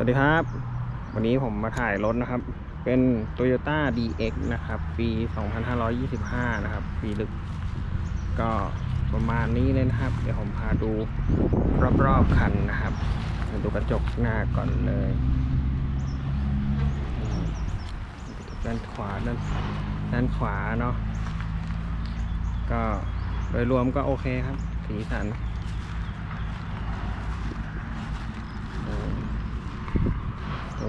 สวัสดีครับ วันนี้ผมมาถ่ายรถนะครับ เป็น Toyota DX นะครับ ปี 2525 นะครับ ปีลึก ก็ประมาณนี้เลยนะครับ เดี๋ยวผมพาดูรอบๆคันนะครับ ดูกระจกหน้าก่อนเลยด้านขวาด้านด้านขวาเนาะก็โดยรวมก็โอเคครับ สีสัน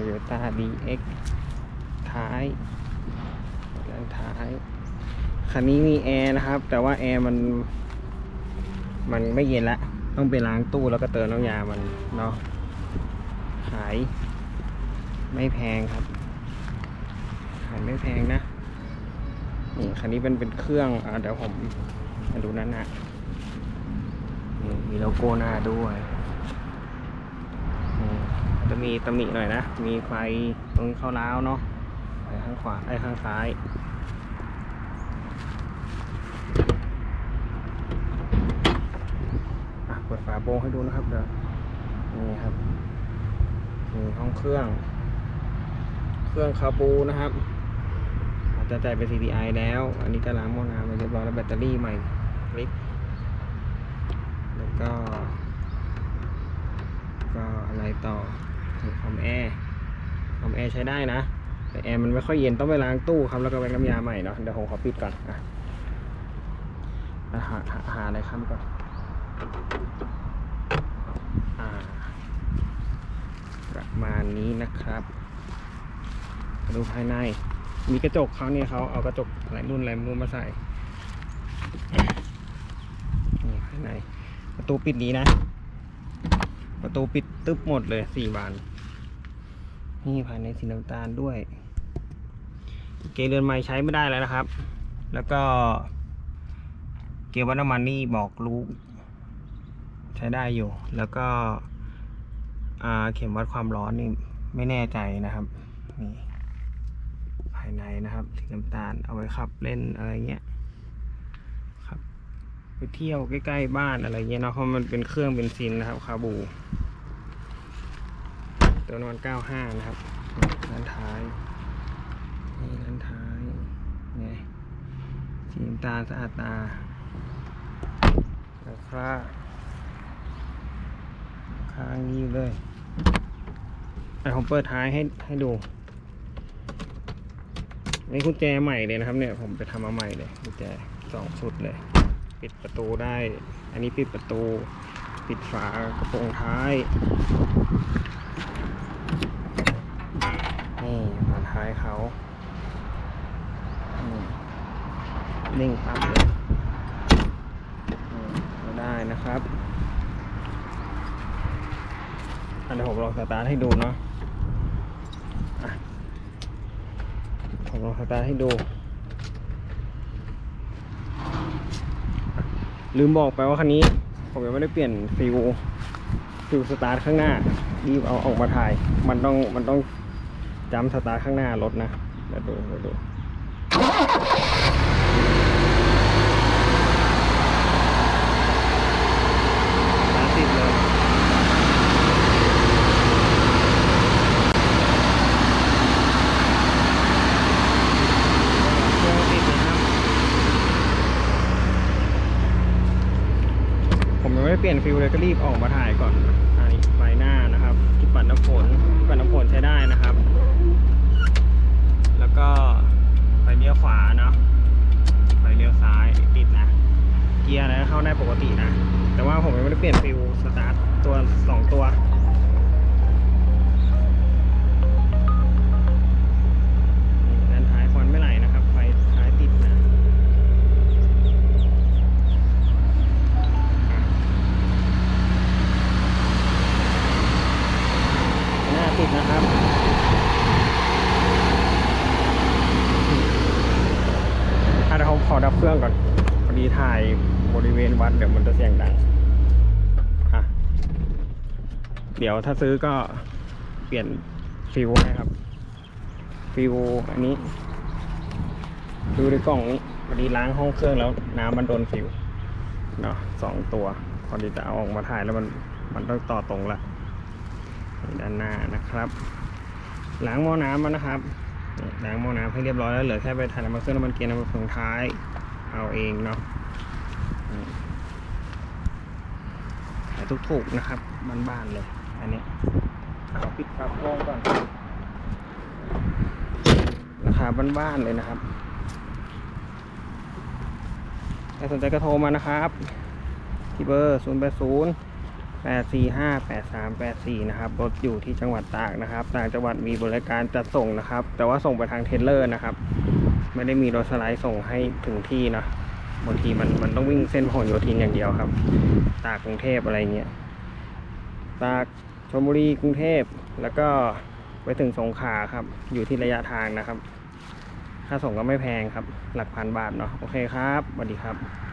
โตโยต้า DX ท้ายด้านท้าย คันนี้มีแอร์นะครับ แต่ว่าแอร์มัน มันไม่เย็นละ ต้องไปล้างตู้แล้วก็เติมน้ำยามันเนาะ ขาย ไม่แพงครับ ขายไม่แพงนะ นี่คันนี้เป็นเป็นเครื่องอ่าเดี๋ยวผมมาดูนั่นนะมีโลโก้หน้าด้วย จะมีตำหนิหน่อยนะ มีไฟตรงเข้าล้าวเนาะไฟข้างขวาไอ้ข้างซ้ายอะเปิดฝาโปรงให้ดูนะครับเดี๋ยวนี่ครับนี่ห้องเครื่อง เครื่องคาบูนะครับอาจจะจ่ายเป็น CDI แล้ว อันนี้ก็ล้างหม้อน้ำไปเรียบร้อยแล้วแบตเตอรี่ใหม่คลิปแล้วก็ ก็อะไรต่อ คอมแอร์คอมแอร์ใช้ได้นะ แต่แอร์มันไม่ค่อยเย็นต้องไปล้างตู้ครับแล้วก็แบกน้ำยาใหม่เนาะเดี๋ยวผมขอปิดก่อนอะหาหาหาอะไรค้ำก่อนอ่าประมาณนี้นะครับดูภายใน มีกระจกเขาเนี่ยเขาเอากระจกหลายรุ่นหลายรุ่นมาใส่นี่ภายใน ประตูปิดนี้นะ ประตูปิดตึ๊บหมดเลยสี่บาน นี่ภายในสีน้ำตาลด้วย เกยร์เรือนไม้ใช้ไม่ได้แล้วนะครับ แล้วก็ เกียร์วัดน้ำมันนี่บอกรู้ ใช้ได้อยู่ แล้วก็เข็มวัดความร้อนนี่ไม่แน่ใจนะครับนี่ภายในนะครับสีน้ำตาลเอาไว้ขับเล่นอะไรเงี้ยครับ ไปเที่ยวใกล้ๆบ้านอะไรเงี้ยเนาะเพราะมันเป็นเครื่องเบนซินนะครับคาบู ตัวนอน 95 นะครับด้านท้ายนี่ด้านท้ายเนี่ยสีน้ำตาสะอาดตาแล้วค่าข้างนี้เลยอ่ผมเปิดท้ายให้ให้ดูนี่กุญแจใหม่เลยนะครับเนี่ยผมไปทำมาใหม่เลยกุญแจสองชุดเลย ปิดประตูได้ อันนี้ปิดประตู ปิดฝากระโปรงท้ายนี่ฝา ท้ายเขานิ่งปั๊บเลยมก็ได้นะครับอันนี้ผมลองสตาร์ทให้ดูเนาะผมลองสตาร์ทให้ดู ลืมบอกไปว่าคันนี้ ผมยังไม่ได้เปลี่ยนฟิวฟิวสตาร์ทข้างหน้ารีบเอาออกมาถ่าย มันต้องมันต้อง จำสตาร์ข้างหน้ารถนะเดี๋ยวดูเดี๋ยวดูติดเลยผมยังไม่เปลี่ยนฟิลเลยก็รีบออกมาถ่ายก่อนอันนี้ไฟหน้านะครับที่ปัดน้ำฝนที่ปัดน้ำฝนใช้ได้นะครับ แล้วก็ไฟเลี้ยวขวาเนาะไฟเลี้ยวซ้ายติดนะ เกียร์อะ ไรก็ได้ปกตินะ แต่ว่าผมยังไม่ได้เปลี่ยนฟิลสตาร์ทตัวสองตัวด้านท้ายควันไม่ไหลนะครับ ไฟท้ายติดนะหน้าติดนะครับอะเดี๋ยวผมขอดับเครื่องก่อน อดีถ่ายบริเวณวัดเดี๋ยวมันจะเสียงดังอะเดี๋ยวถ้าซื้อก็เปลี่ยนฟิวให้ครับ ฟิวอันนี้ ดูในกล่องนี้พอดีล้างห้องเครื่องแล้วน้ำมันโดนฟิวเนาะสองตัวพอดีจะเอาออกมาถ่ายแล้วมันมันต้องต่อตรงละด้านหน้านะครับ ล้างหม้อน้ำแล้วนะครับล้างหม้อน้ำให้เรียบร้อยแล้วเหลือแค่ไปถ่ายน้ำมันเครื่องน้ำมันเกียร์น้ำมันเฟืองท้าย เอาเองเนาะขายถูกๆนะครับบ้านๆเลยอันนี้เอาปิดฝาโลงก่อนราคาบ้านๆเลยนะครับใครสนใจก็โทรมานะครับ ที่เบอร์ 0 8 0 8 4 5 8 3 8 4 นะครับรถอยู่ที่จังหวัดตากนะครับต่างจังหวัดมีบริการจัดส่งนะครับ แต่ว่าส่งไปทางเทเลอร์นะครับ ไม่ได้มีรถสไลด์ส่งให้ถึงที่นะบางทีมันมันต้องวิ่งเส้นพหลโยธินอย่างเดียวครับ ตากกรุงเทพอะไรเงี้ยตากชลบุรีกรุงเทพแล้วก็ไปถึงสงขลาครับ อยู่ที่ระยะทางนะครับ ค่าส่งก็ไม่แพงครับ หลักพันบาทเนาะโอเคครับสวัสดีครับ